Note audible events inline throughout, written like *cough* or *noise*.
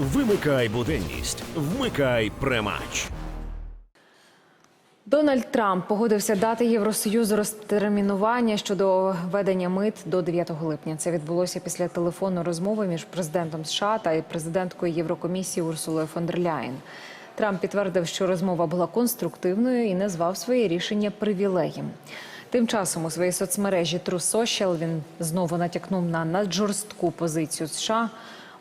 Вимикай буденність, вмикай премач. Дональд Трамп погодився дати Євросоюзу розтермінування щодо введення мит до 9 липня. Це відбулося після телефонної розмови між президентом США та президенткою Єврокомісії Урсулою фон дер Ляєн. Трамп підтвердив, що розмова була конструктивною і назвав своє рішення привілеєм. Тим часом у своїй соцмережі True Social він знову натякнув на наджорстку позицію США.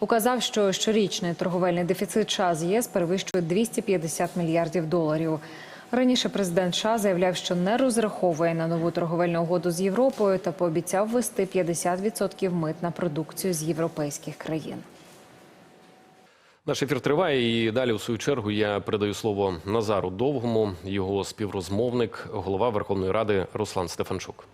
Указав, що щорічний торговельний дефіцит США з ЄС перевищує 250 мільярдів доларів. Раніше президент США заявляв, що не розраховує на нову торговельну угоду з Європою та пообіцяв ввести 50% мит на продукцію з європейських країн. Наш ефір триває, і далі, у свою чергу, я передаю слово Назару Довгому, його співрозмовник, голова Верховної Ради Руслан Стефанчук.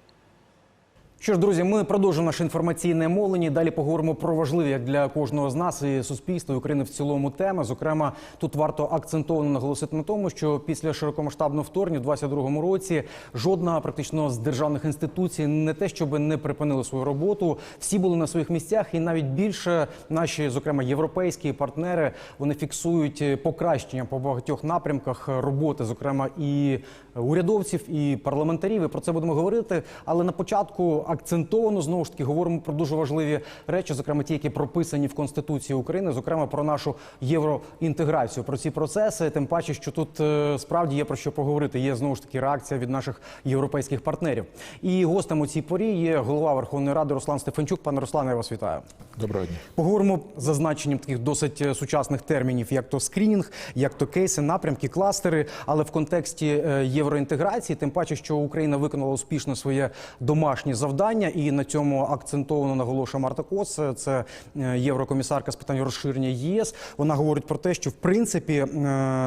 Що ж, друзі, ми продовжуємо наше інформаційне мовлення. Далі поговоримо про важливі як для кожного з нас і суспільства і України в цілому теми. Зокрема, тут варто акцентовано наголосити на тому, що після широкомасштабного вторгнення в 22-му році жодна практично з державних інституцій не те, щоб не припинили свою роботу. Всі були на своїх місцях, і навіть більше наші, зокрема, європейські партнери, вони фіксують покращення по багатьох напрямках роботи, зокрема і урядовців, і парламентарів. І про це будемо говорити. Але на початку акцентовано знову ж таки говоримо про дуже важливі речі, зокрема ті, які прописані в Конституції України, зокрема про нашу євроінтеграцію, про ці процеси. Тим паче, що тут е, справді є про що поговорити. Є знову ж таки реакція від наших європейських партнерів. І гостем у цій порі є голова Верховної Ради Руслан Стефанчук. Пане Руслане, я вас вітаю. Доброго дня. Поговоримо за значенням таких досить е, сучасних термінів, як то скрінінг, як то кейси, напрямки, кластери, але в контексті е, євроінтеграції, тим паче, що Україна виконала успішно своє домашнє завдання, і на цьому акцентовано наголошує Марта Кос. е, Це е, єврокомісарка з питань розширення ЄС. Вона говорить про те, що в принципі, е,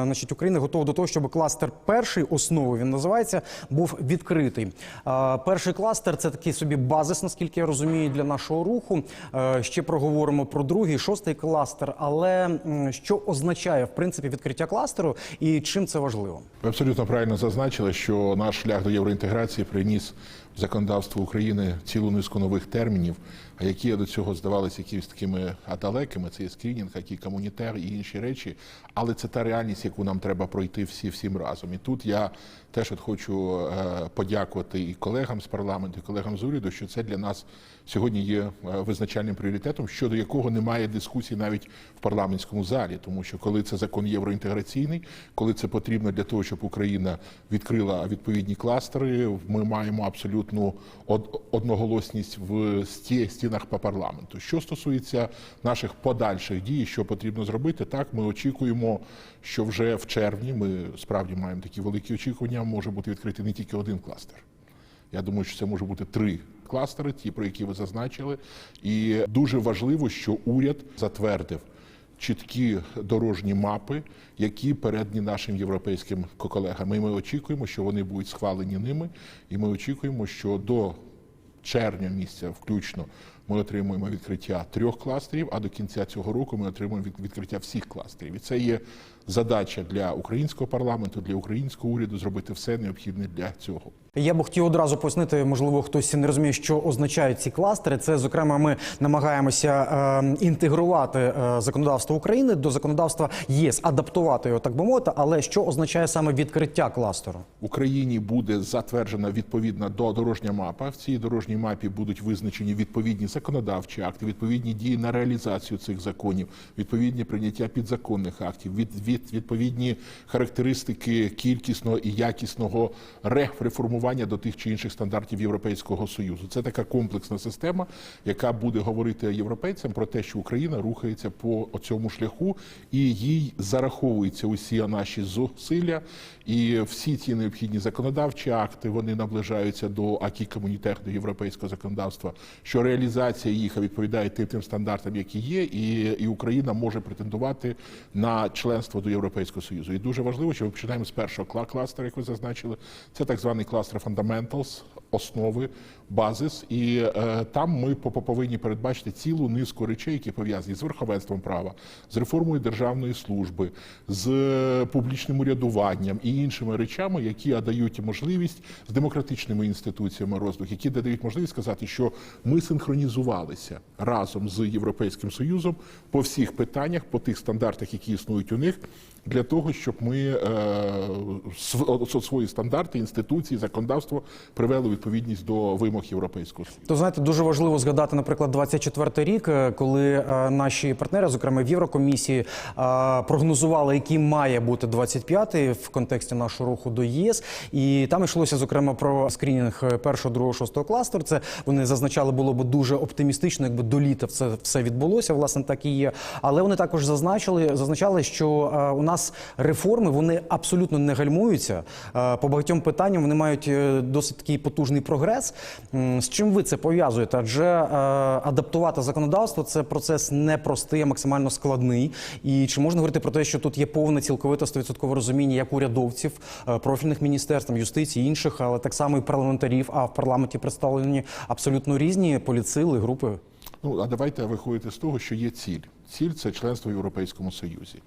значить, Україна готова до того, щоб кластер перший основи він називається, був відкритий. Перший кластер це такий собі базис, наскільки я розумію, для нашого руху. Ще проговоримо про другий, шостий кластер. Але що означає в принципі відкриття кластеру і чим це важливо? Ви абсолютно правильно зазначили, що наш шлях до євроінтеграції приніс законодавство України цілу низку нових термінів, які до цього здавалися якимись такими далекими. Це є скрінінг, і комунітер і інші речі. Але це та реальність, яку нам треба пройти всі всім разом. І тут я теж от хочу е, подякувати і колегам з парламенту, і колегам з уряду, що це для нас сьогодні є е, визначальним пріоритетом, щодо якого немає дискусій навіть в парламентському залі, тому що коли це закон євроінтеграційний, коли це потрібно для того, щоб Україна відкрила відповідні кластери, ми маємо абсолютну одноголосність в сті- стінах по парламенту. Що стосується наших подальших дій, що потрібно зробити, так ми очікуємо, що вже в червні ми справді маємо такі великі очікування. Може бути відкритий не тільки один кластер. Я думаю, що це може бути три кластери, ті, про які ви зазначили. І дуже важливо, що уряд затвердив чіткі дорожні мапи, які передні нашим європейським колегам. І ми очікуємо, що вони будуть схвалені ними, і ми очікуємо, що до червня місяця включно ми отримуємо відкриття трьох кластерів, а до кінця цього року ми отримуємо відкриття всіх кластерів. І це є задача для українського парламенту, для українського уряду зробити все необхідне для цього. Я б хотів одразу пояснити, можливо, хтось не розуміє, що означають ці кластери. Це, зокрема, ми намагаємося е, інтегрувати е, законодавство України до законодавства ЄС, адаптувати його, так би мовити. Але що означає саме відкриття кластеру? Україні буде затверджена відповідна до дорожня мапа. В цій дорожній мапі будуть визначені відповідні законодавчі акти, відповідні дії на реалізацію цих законів, відповідні прийняття підзаконних актів, від, від відповідні характеристики кількісного і якісного ре- реформування до тих чи інших стандартів Європейського союзу. Це така комплексна система, яка буде говорити європейцям про те, що Україна рухається по цьому шляху, і їй зараховуються усі наші зусилля, і всі ці необхідні законодавчі акти вони наближаються до акі комунітер, до європейського законодавства, що реалізація їх відповідає тим, стандартам, які є, і, і Україна може претендувати на членство до Європейського союзу. І дуже важливо, що ми починаємо з першого кла- кластера, як ви зазначили. Це так званий кластер Fundamentals, основи, базис, і е, там ми по- по- повинні передбачити цілу низку речей, які пов'язані з верховенством права, з реформою державної служби, з е, публічним урядуванням і іншими речами, які дають можливість з демократичними інституціями розвитку, які дають можливість сказати, що ми синхронізувалися разом з Європейським Союзом по всіх питаннях, по тих стандартах, які існують у них, для того, щоб ми е, свої стандарти, інституції, законодавство привели відповідність до вимог Європейського Союзу. То знаєте, дуже важливо згадати, наприклад, 24 рік, е, коли е, наші партнери, зокрема в Єврокомісії, прогнозували, який має бути 25-й в контексті нашого руху до ЄС. І там йшлося зокрема про скрінінг першого, другого, шостого кластеру. Це вони зазначали, було б дуже оптимістично, якби до літа це все відбулося. Власне, так і є. Але вони також зазначили, зазначали, що у нас реформи вони абсолютно не гальмуються. Е, По багатьом питанням вони мають е, досить такий потужний прогрес. З чим ви це пов'язуєте? Адже е, адаптувати законодавство це процес непростий, а максимально складний. І чи можна говорити про те, що тут є повне цілковите 100% розуміння як урядовців, профільних міністерств, юстиції, інших, але так само і парламентарів. А в парламенті представлені абсолютно різні політсили, групи. Ну а давайте виходити з того, що є ціль. Ціль це членство в Європейському Союзі.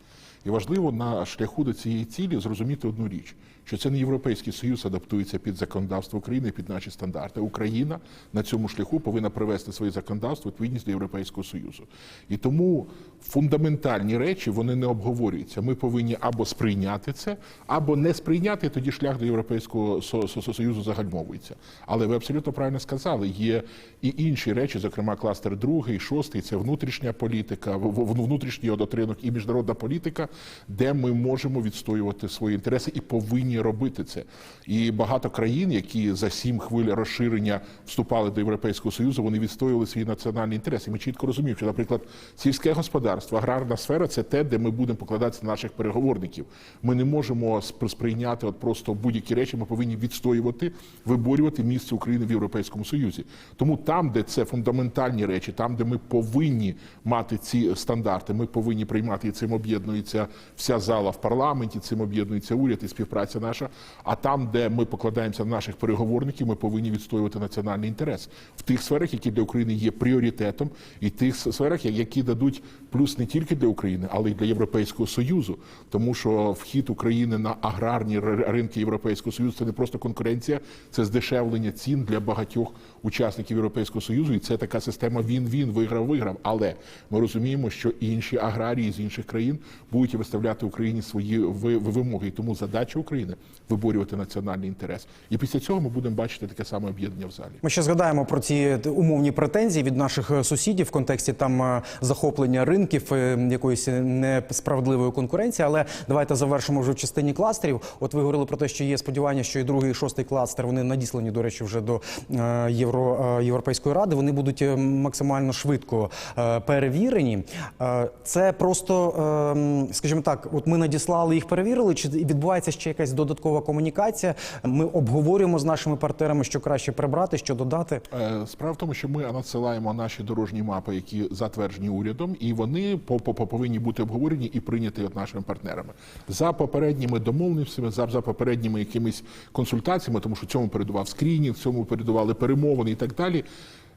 І важливо на шляху до цієї цілі зрозуміти одну річ: що це не Європейський Союз адаптується під законодавство України, під наші стандарти. Україна на цьому шляху повинна привести своє законодавство відповідність до Європейського Союзу. І тому фундаментальні речі вони не обговорюються. Ми повинні або сприйняти це, або не сприйняти. Тоді шлях до Європейського Со- Со- Союзу загальмовується. Але ви абсолютно правильно сказали. Є і інші речі, зокрема кластер другий, шостий це внутрішня політика, внутрішній одотринок і міжнародна політика, де ми можемо відстоювати свої інтереси і повинні робити це. І багато країн, які за сім хвиль розширення вступали до Європейського Союзу, вони відстоювали свій національний інтерес. І ми чітко розуміємо, що, наприклад, сільське господарство, аграрна сфера це те, де ми будемо покладатися на наших переговорників. Ми не можемо спр- сприйняти от просто будь-які речі. Ми повинні відстоювати, виборювати місце України в Європейському Союзі. Тому там, де це фундаментальні речі, там, де ми повинні мати ці стандарти, ми повинні приймати і цим об'єднується вся зала в парламенті, цим об'єднується уряд і співпраця наша. А там, де ми покладаємося на наших переговорників, ми повинні відстоювати національний інтерес в тих сферах, які для України є пріоритетом, і тих сферах, які дадуть плюс не тільки для України, але й для Європейського Союзу. Тому що вхід України на аграрні ринки Європейського Союзу це не просто конкуренція, це здешевлення цін для багатьох учасників Європейського Союзу, і це така система він-він, виграв-виграв. Але ми розуміємо, що інші аграрії з інших країн будуть виставляти Україні свої ви- ви- вимоги. І тому задача України виборювати національний інтерес. І після цього ми будемо бачити таке саме об'єднання в залі. Ми ще згадаємо про ці умовні претензії від наших е, сусідів в контексті там е, захоплення ринків, е, якоїсь несправедливої конкуренції. Але давайте завершимо вже в частині кластерів. От ви говорили про те, що є сподівання, що і другий, і шостий кластер вони надіслані, до речі, вже до е, Євро е, Європейської ради. Вони будуть е, максимально швидко е, перевірені. Е, Це просто, е, скажімо так, от ми надіслали їх, перевірили. Чи відбувається ще якась додаткова комунікація? Ми обговорюємо з нашими партнерами, що краще прибрати, що додати. Е, Справа в тому, що ми надсилаємо наші дорожні мапи, які затверджені урядом, і вони по- повинні бути обговорені і прийняті от нашими партнерами за попередніми домовленостями, за, за попередніми якимись консультаціями, тому що цьому передував скрінінг, цьому передували перемовини і так далі.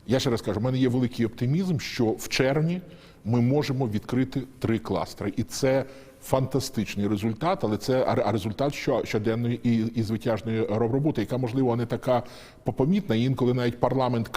Я ще раз кажу, в мене є великий оптимізм, що в червні ми можемо відкрити три кластери, і це фантастичний результат, але це результат що- щоденної і, і звитяжної роботи, яка можливо не така попомітна. Інколи навіть парламент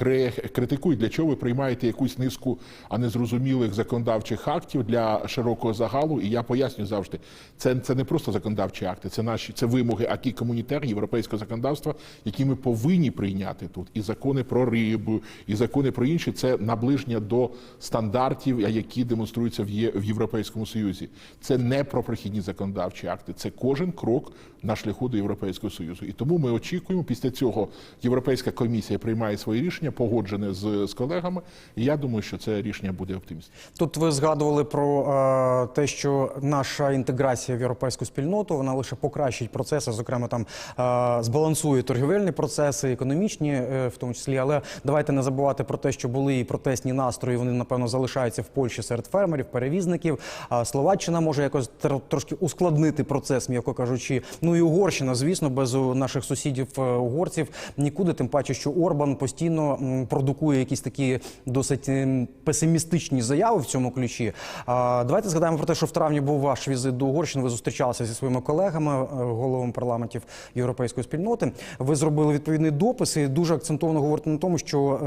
критикує, для чого ви приймаєте якусь низку а незрозумілих законодавчих актів для широкого загалу. І я пояснюю завжди, це, це не просто законодавчі акти, це наші це вимоги акі комунітер європейського законодавства, які ми повинні прийняти тут. І закони про рибу, і закони про інші це наближення до стандартів, які демонструються в Європейському Союзі. Це не про прохідні законодавчі акти, це кожен крок на шляху до Європейського Союзу. І тому ми очікуємо, після цього Європейська комісія приймає своє рішення, погоджене з, з колегами. І я думаю, що це рішення буде оптимістичним. Тут ви згадували про е, те, що наша інтеграція в європейську спільноту вона лише покращить процеси, зокрема там е, збалансує торгівельні процеси, економічні, е, в тому числі. Але давайте не забувати про те, що були і протестні настрої. Вони напевно залишаються в Польщі серед фермерів, перевізників. Словаччина може якось трошки ускладнити процес, м'яко кажучи. Ну і Угорщина, звісно, без наших сусідів е, угорців нікуди. Тим паче, що Орбан постійно продукує якісь такі досить ем, песимістичні заяви в цьому ключі. Давайте згадаємо про те, що в травні був ваш візит до Угорщини. Ви зустрічалися зі своїми колегами, е, головами парламентів європейської спільноти. Ви зробили відповідний допис і дуже акцентовано говорите на тому, що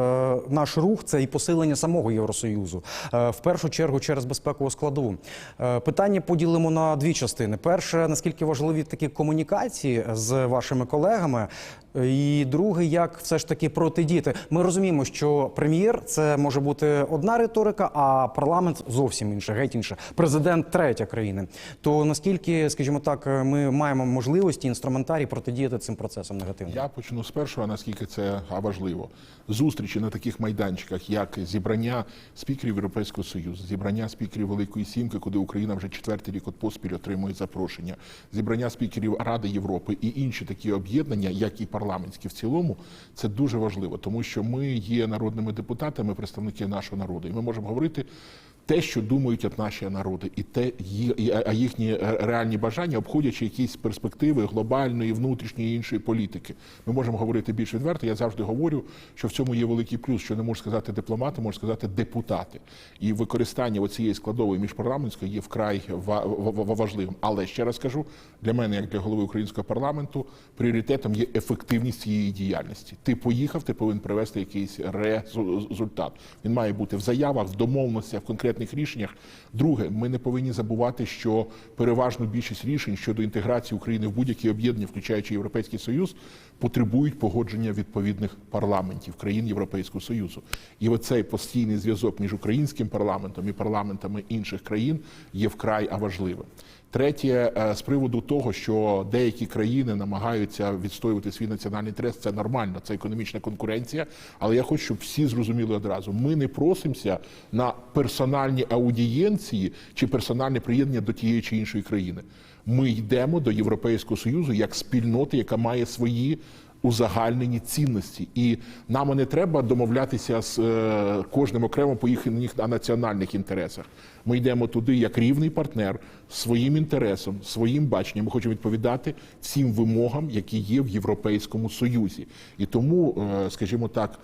е, наш рух це і посилення самого Євросоюзу. Е, в першу чергу через безпекову складову. Е, питання поділимо на дві частини. Перше, наскільки важливі такі комунікації з вашими колегами. І друге, як все ж таки протидіяти. Ми розуміємо, що прем'єр це може бути одна риторика, а парламент зовсім інша, геть інша. Президент третя країни. То наскільки, скажімо так, ми маємо можливості інструментарій протидіяти цим процесам негативно? Я почну з першого, наскільки це важливо. Зустрічі на таких майданчиках, як зібрання спікерів Європейського Союзу, зібрання спікерів Великої Сімки, куди Україна вже четвертий рік от поспіль отримує запрошення, зібрання спікерів Ради Європи і інші такі об'єднання, як і парламентські в цілому, це дуже важливо, тому що ми є народними депутатами, представники нашого народу, і ми можемо говорити. Те, що думають наші народи, і те, а їхні е, реальні бажання, обходячи якісь перспективи глобальної, внутрішньої іншої політики. Ми можемо говорити більш відверто. Я завжди говорю, що в цьому є великий плюс, що не можу сказати дипломати, можу сказати депутати. І використання оцієї складової міжпарламентської є вкрай ва- ва- ва- важливим. Але ще раз кажу, для мене, як для голови українського парламенту, пріоритетом є ефективність цієї діяльності. Ти поїхав, ти повинен привести якийсь результат. Він має бути в заявах, в домовленостях, в конкретних рішеннях. Друге, ми не повинні забувати, що переважну більшість рішень щодо інтеграції України в будь-які об'єднання, включаючи Європейський Союз, потребують погодження відповідних парламентів країн Європейського Союзу. І оцей постійний зв'язок між українським парламентом і парламентами інших країн є вкрай важливим. Третє, е, з приводу того, що деякі країни намагаються відстоювати свій національний інтерес, це нормально, це економічна конкуренція. Але я хочу, щоб всі зрозуміли одразу: ми не просимося на персональні аудієнції чи персональне приєднання до тієї чи іншої країни. Ми йдемо до Європейського союзу як спільноти, яка має свої узагальнені цінності, і нам не треба домовлятися з е, кожним окремо по їхніх національних інтересах. Ми йдемо туди як рівний партнер своїм інтересом, своїм баченням. Ми хочемо відповідати всім вимогам, які є в Європейському Союзі. І тому, е, скажімо так.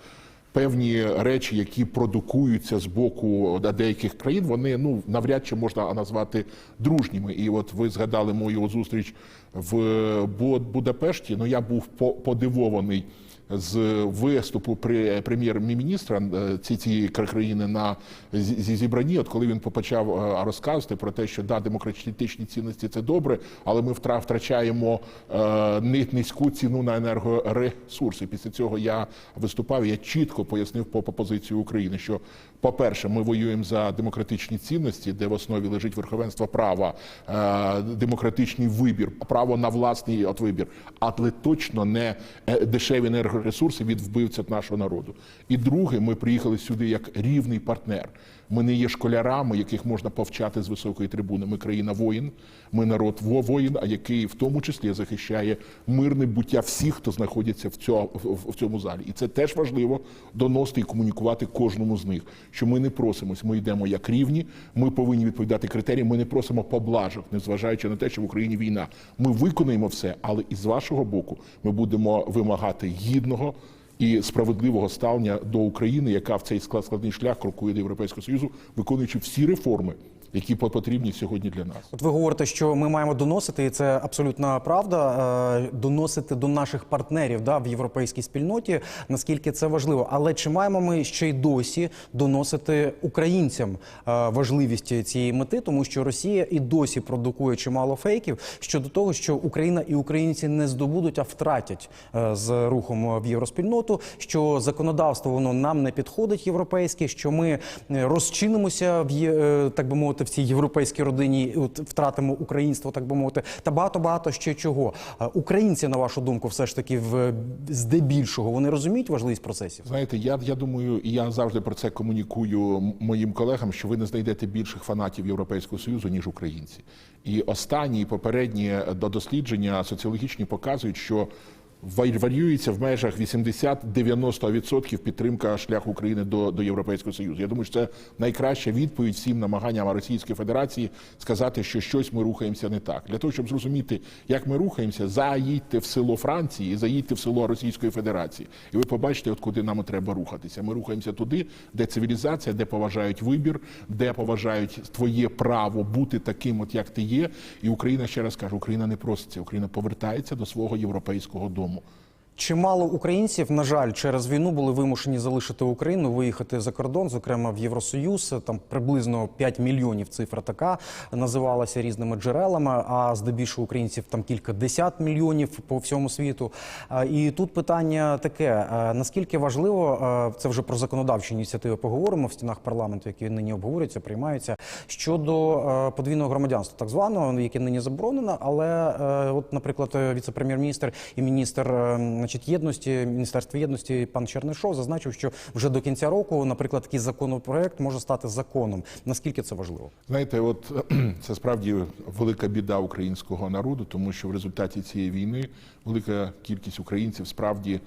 Певні речі, які продукуються з боку деяких країн, вони ну навряд чи можна назвати дружніми. І от ви згадали мою зустріч в Будапешті. Ну я був подивований з виступу при прем'єр-міністра е, ці цієї країни на зі- зі зібранні. От коли він почав е, розказувати про те, що да, демократичні цінності це добре, але ми втра- втрачаємо е, низьку ціну на енергоресурси. Після цього я виступав. Я чітко пояснив по, по позицію України, що по-перше, ми воюємо за демократичні цінності, де в основі лежить верховенство права, е, демократичний вибір, право на власний от вибір, але точно не е, дешеві енергоресурси від вбивця нашого народу. І друге, ми приїхали сюди як рівний партнер. Ми не є школярами, яких можна повчати з високої трибуни. Ми країна воїн, ми народ воїн, а який в тому числі захищає мирне буття всіх, хто знаходиться в цьому, в цьому залі. І це теж важливо доносити і комунікувати кожному з них. Що ми не просимось, ми йдемо як рівні. Ми повинні відповідати критеріям. Ми не просимо поблажок, незважаючи на те, що в Україні війна. Ми виконаємо все, але і з вашого боку ми будемо вимагати гідного і справедливого ставлення до України, яка в цей складний шлях крокує до Європейського Союзу, виконуючи всі реформи, які по- потрібні сьогодні для нас. От ви говорите, що ми маємо доносити, і це абсолютна правда. е, Доносити до наших партнерів да, в європейській спільноті, наскільки це важливо. Але чи маємо ми ще й досі доносити українцям е, важливість цієї мети, тому що Росія і досі продукує чимало фейків щодо того, що Україна і українці не здобудуть, а втратять е, з рухом в євроспільноту, що законодавство воно нам не підходить європейське, що ми розчинимося в так би мовити в цій європейській родині, от втратимо українство, так би мовити, та багато багато ще чого. Українці, на вашу думку, все ж таки в здебільшого вони розуміють важливість процесів. Знаєте, я, я думаю, і я завжди про це комунікую моїм колегам, що ви не знайдете більших фанатів Європейського Союзу, ніж українці. І останні попередні до- дослідження соціологічні показують, що варіюється в межах 80-90% підтримка шляху України до, до Європейського Союзу. Я думаю, що це найкраща відповідь всім намаганням Російської Федерації сказати, що щось ми рухаємося не так. Для того, щоб зрозуміти, як ми рухаємося, заїдьте в село Франції, заїдьте в село Російської Федерації, і ви побачите, от куди нам треба рухатися. Ми рухаємося туди, де цивілізація, де поважають вибір, де поважають твоє право бути таким, от як ти є. І Україна ще раз кажу, Україна не проситься, Україна повертається до свого європейського дому. moment. Чимало українців, на жаль, через війну були вимушені залишити Україну, виїхати за кордон, зокрема в Євросоюз. Там приблизно 5 мільйонів цифра така називалася різними джерелами. А здебільшого українців там кілька десят мільйонів по всьому світу. І тут питання таке: наскільки важливо це вже про законодавчі ініціативи поговоримо в стінах парламенту, які нині обговорюються, приймаються щодо подвійного громадянства, так званого, яке нині заборонено. Але от, наприклад, віце-прем'єр-міністр і міністр е, значить, єдності, міністерства єдності пан Чернишов зазначив, що вже до кінця року, наприклад, такий законопроект може стати законом. Наскільки це важливо? Знаєте, от *clears throat* це справді велика біда українського народу, тому що в результаті цієї війни велика кількість українців справді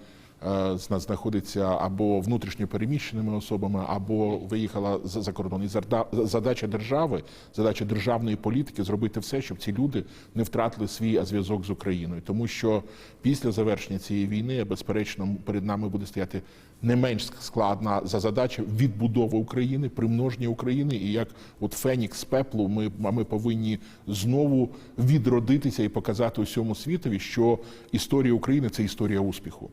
знаходиться або внутрішньо переміщеними особами, або виїхала за кордон. І задача держави, задача державної політики зробити все, щоб ці люди не втратили свій зв'язок з Україною, тому що після завершення цієї війни, безперечно, перед нами буде стояти не менш складна за задача відбудови України, примноження України. І як от Фенікс з пеплу, ми, ми повинні знову відродитися і показати усьому світові, що історія України це історія успіху.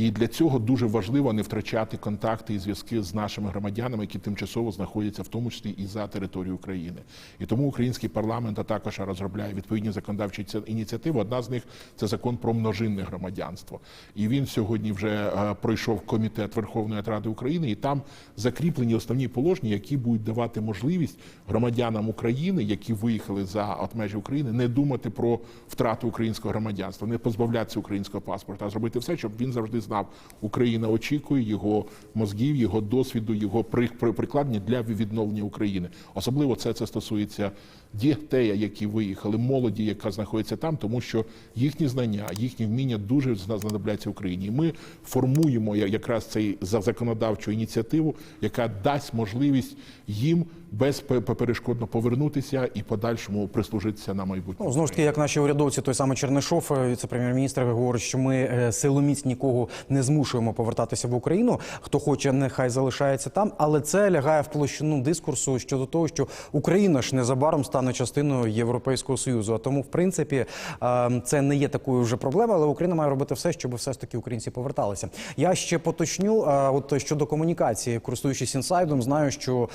І для цього дуже важливо не втрачати контакти і зв'язки з нашими громадянами, які тимчасово знаходяться в тому числі і за територією України. І тому український парламент а також розробляє відповідні законодавчі ініціативи. Одна з них це закон про множинне громадянство. І він сьогодні вже е, пройшов комітет Верховної Ради України, і там закріплені основні положення, які будуть давати можливість громадянам України, які виїхали за от межі України, не думати про втрату українського громадянства, не позбавлятися українського паспорта, а зробити все, щоб він завжди знав, Україна очікує його мозгів, його досвіду, його при- при- прикладення для відновлення України. Особливо це це стосується дітей, які виїхали, молоді, яка знаходиться там, тому що їхні знання, їхні вміння дуже знадобляться Україні. І ми формуємо якраз цей за- законодавчу ініціативу, яка дасть можливість їм безперешкодно повернутися і подальшому прислужитися на майбутнє. Ну, знову ж таки, як наші урядовці, той самий Чернишов, е, віце-прем'єр-міністр, говорить, що ми е, силоміць нікого не змушуємо повертатися в Україну. Хто хоче, нехай залишається там. Але це лягає в площину дискурсу щодо того, що Україна ж незабаром стане частиною Європейського союзу. А тому, в принципі, е, це не є такою вже проблемою, але Україна має робити все, щоб все ж таки українці поверталися. Я ще поточню, от щодо комунікації, користуючись інсайдом, знаю, що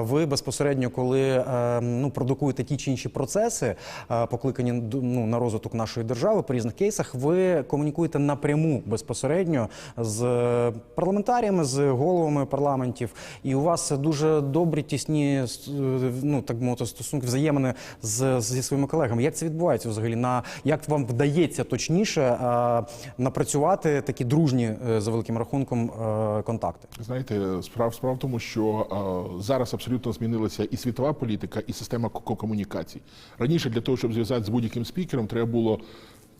ви безпосередньо, коли е, ну продукуєте ті чи інші процеси, е, покликані ну, на розвиток нашої держави по різних кейсах, ви комунікуєте напряму безпосередньо з е, парламентаріями, з головами парламентів, і у вас дуже добрі тісні е, ну так мовити стосунки взаємини з зі своїми колегами. Як це відбувається взагалі? На як вам вдається точніше напрацювати такі дружні за великим рахунком контакти? Знаєте, справ справа в тому, що зараз абсолютно змінилася і світова політика, і система ко- комунікацій. Раніше для того, щоб зв'язати з будь-яким спікером, треба було.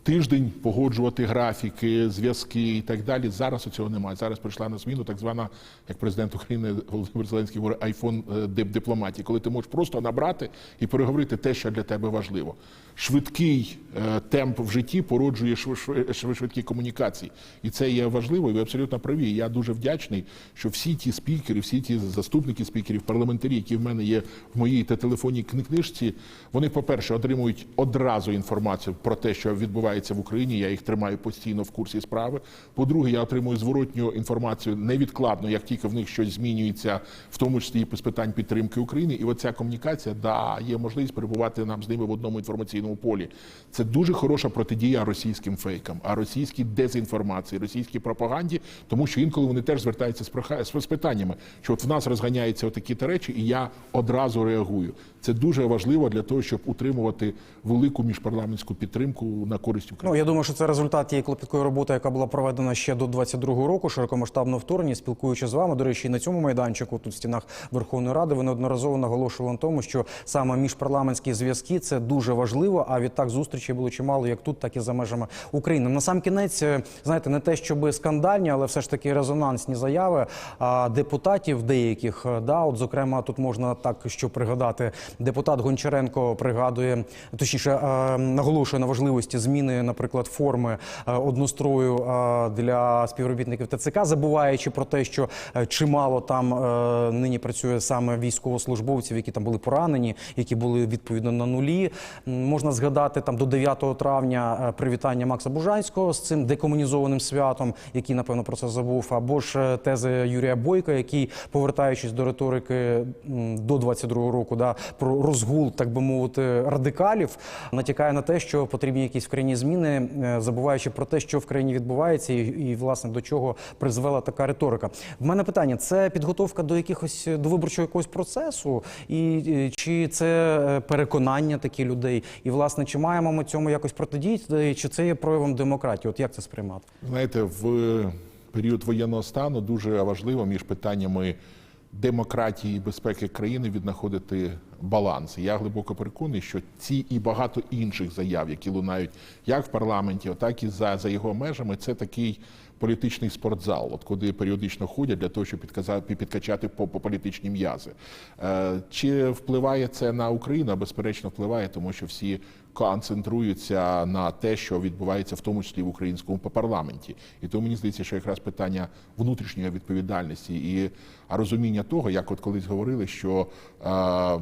Тиждень погоджувати графіки, зв'язки і так далі. Зараз у цього немає. Зараз прийшла на зміну так звана, як президент України Володимир Зеленський говорить, айфон е, дипломатії, коли ти можеш просто набрати і переговорити те, що для тебе важливо. Швидкий е, темп в житті породжує шв- шв- шв- швидкі комунікації, і це є важливо. І ви абсолютно праві. Я дуже вдячний, що всі ті спікери, всі ті заступники спікерів, парламентарі, які в мене є в моїй та телефонній книжці, вони, по-перше, отримують одразу інформацію про те, що відбувається в Україні. Я їх тримаю постійно в курсі справи. По-друге, я отримую зворотню інформацію невідкладно, як тільки в них щось змінюється, в тому числі з питань підтримки України. І оця комунікація дає можливість перебувати нам з ними в одному інформаційному полі. Це дуже хороша протидія російським фейкам, а російській дезінформації, російській пропаганді, тому що інколи вони теж звертаються з проха- з з питаннями, що от в нас розганяються отакі та речі, і я одразу реагую. Це дуже важливо для того, щоб утримувати велику міжпарламентську підтримку на користь незалежність України. Ну я думаю, що це результат тієї клопіткої роботи, яка була проведена ще до 22-го року, широкомасштабного вторгнення. Спілкуючись з вами, до речі, і на цьому майданчику, тут в стінах Верховної Ради, ви неодноразово наголошували на тому, що саме міжпарламентські зв'язки це дуже важливо. А відтак зустрічей було чимало як тут, так і за межами України. На сам кінець, е, знаєте, не те, щоб скандальні, але все ж таки резонансні заяви депутатів деяких. е, Да, от зокрема, тут можна так що пригадати. Депутат Гончаренко пригадує, точніше е, наголошує на важливості зміни, наприклад, форми е, однострою е, для співробітників ТЦК, забуваючи про те, що е, чимало там нині працює саме військовослужбовців, які там були поранені, які були відповідно на нулі. Можна згадати там до 9 травня привітання Макса Бужанського з цим декомунізованим святом, який напевно про це забув, або ж тези Юрія Бойка, який, повертаючись до риторики до 22-го року, да про розгул, так би мовити, радикалів, натякає на те, що потрібні якісь в країні зміни, е, забуваючи про те, що в країні відбувається, і, і власне до чого призвела така риторика. В мене питання: це підготовка до якихось до виборчого якогось процесу, і чи це е, переконання таких людей? І власне, чи маємо ми цьому якось протидіяти, чи це є проявом демократії? От як це сприймати? Знаєте, в період воєнного стану дуже важливо між питаннями демократії і безпеки країни віднаходити баланс. Я глибоко переконаний, що ці і багато інших заяв, які лунають як в парламенті, так і за, за його межами, це такий політичний спортзал, от куди періодично ходять для того, щоб підказати, підкачати по, по політичні м'язи. Е, чи впливає це на Україну? Безперечно, впливає, тому що всі концентруються на те, що відбувається в тому числі в українському парламенті. І тому мені здається, що якраз питання внутрішньої відповідальності і розуміння того, як от колись говорили, що е,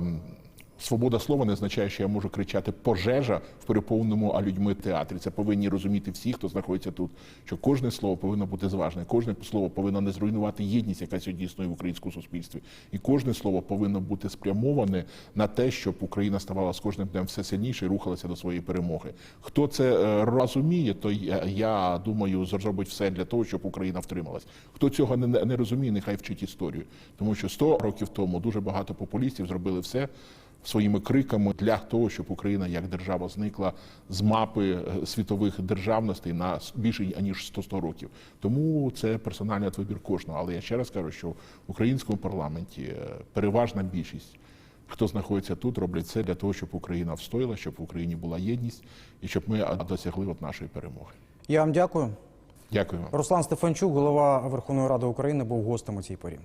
Свобода слова не означає, що я можу кричати пожежа в переповненому а людьми театрі. Це повинні розуміти всі, хто знаходиться тут. Що кожне слово повинно бути зважне, кожне слово повинно не зруйнувати єдність, яка сьогодні існує в українському суспільстві, і кожне слово повинно бути спрямоване на те, щоб Україна ставала з кожним днем все сильніше і рухалася до своєї перемоги. Хто це е, розуміє, то я, думаю, зробить все для того, щоб Україна втрималась. Хто цього не розуміє, нехай вчить історію, тому що 100 років тому дуже багато популістів зробили все своїми криками для того, щоб Україна як держава зникла з мапи е, світових державностей на більше ніж 100 років. Тому це персональний вибір кожного. Але я ще раз кажу, що в українському парламенті е, переважна більшість. Хто знаходиться тут, роблять це для того, щоб Україна встояла, щоб в Україні була єдність і щоб ми досягли от нашої перемоги. Я вам дякую. Дякую вам. Руслан Стефанчук, голова Верховної Ради України, був гостем у цій порі.